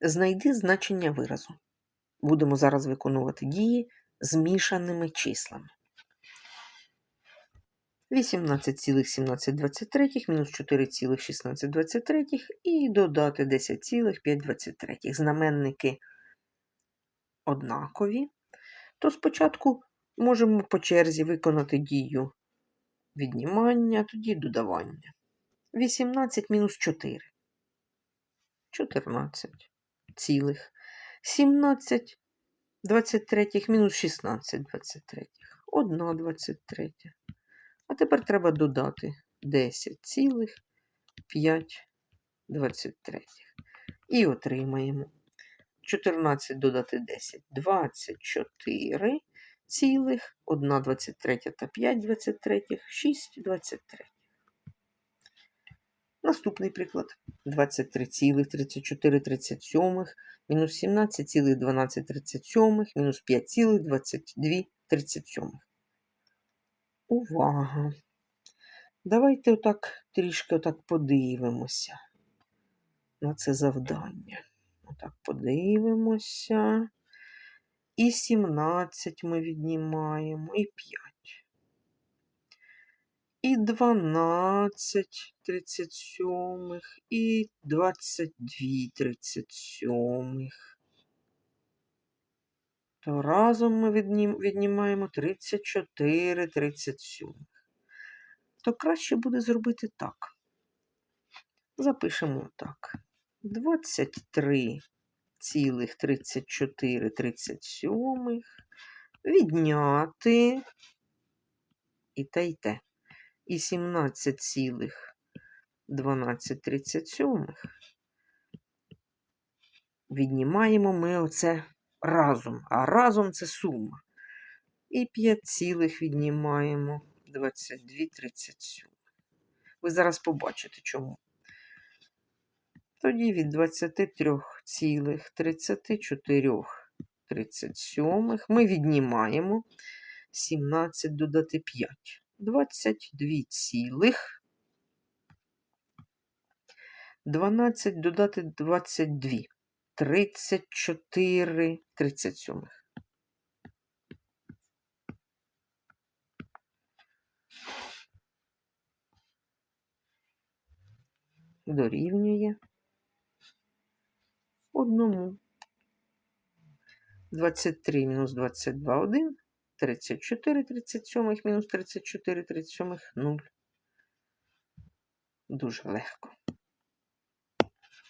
Знайди значення виразу. Будемо зараз виконувати дії з мішаними числами. 18,1723 мінус 4,1623 і додати 10,523. Знаменники однакові. То спочатку можемо по черзі виконати дію віднімання, тоді додавання. 18 мінус 4. 14 цілих. 17 23 мінус 16 23. 1 23. А тепер треба додати 10 цілих 5 23. І отримаємо 14 додати 10. 24 цілих 1 23 та 5 23, 6 23. Наступний приклад. 23,34 мінус 17,12 мінус 5,22 Увага! Давайте отак трішки отак подивимося на це завдання. Отак подивимося. І 17 ми віднімаємо, і 5. І 12 37, і 22 37. То разом ми віднім, віднімаємо 34 37. То краще буде зробити так. Запишемо так. 23 цілих 34 37 відняти і те, і те. І 17 цілих 12 37 віднімаємо ми оце разом, а разом це сума. І 5 цілих віднімаємо 22 37. Ви зараз побачите чому. Тоді від 23 цілих 34 37 ми віднімаємо 17 додати 5. 22 цілих 12 додати 22. 34 37. Дорівнює одному. 23 мінус 22 1, 34 37 мінус 34 37 0. Дуже легко.